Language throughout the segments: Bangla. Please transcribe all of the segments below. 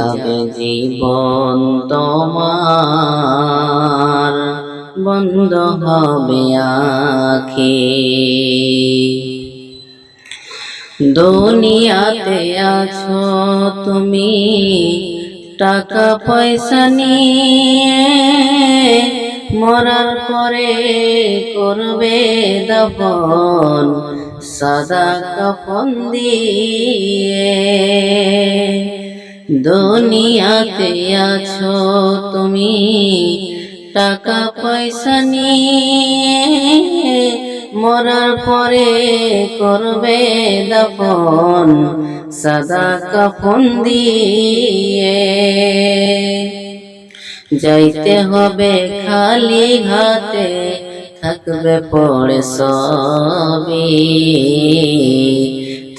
যাবে জীবন তোমার। বন্ধ হবে আখি। দুনিয়াতে আছো তুমি, টাকা পয়সা নিয়ে মরার পরে করবে দফন, সাদা কাফন দিয়ে। দুনিয়াতে আছো তুমি, টাকা পয়সা নিয়ে মরার পরে করবে দফন, সাদা কাফন দিয়ে। যাইতে হবে খালি হাতে, থাকবে পড়ে সবই।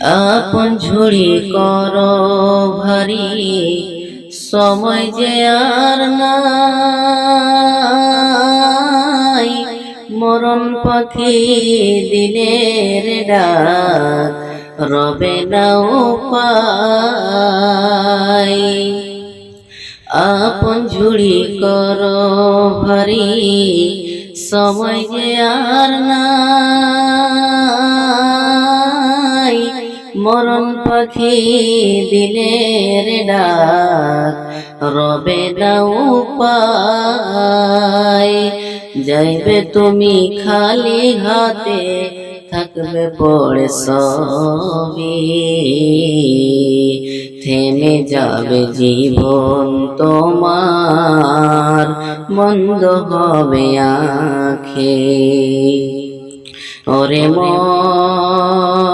আপন ঝুড়ি কর ভারী, সময় যে আর নাই। মরণ পাখি দিনের ডাক, রবে না উপায়। আপন ঝুড়ি কর ভারী, সময় যে আর নাই। মরণ পাখি দিলের ডাক, রবে দাও উপায়। যাইবে তুমি খালি হাতে, থাকবে পড়ে সবই। থেমে যাবে জীবন তোমার বন্ধ হবে আখে। ওরে মন